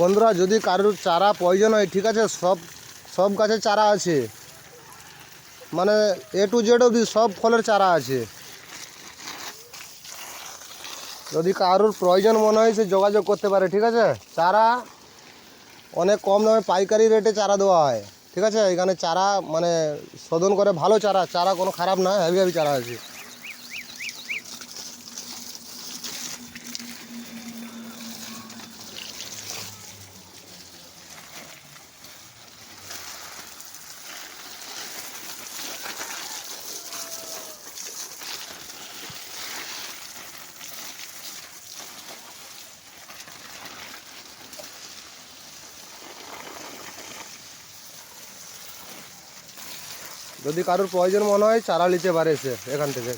বন্ধুরা, যদি কারোর চারা প্রয়োজন হয়, ঠিক আছে, সব সব গাছের চারা আছে। মানে এ টু জেড অবধি সব ফলের চারা আছে। যদি কারোর প্রয়োজন মনে হয়, সে যোগাযোগ করতে পারে, ঠিক আছে? চারা অনেক কম দামে পাইকারি রেটে চারা দেওয়া হয়, ঠিক আছে? এখানে চারা মানে শোধন করে ভালো চারা চারা কোনো খারাপ না হ্যাভি হেভি চারা আছে। যদি কারোর প্রয়োজন মনে হয় চারা নিতে পারে এখান থেকে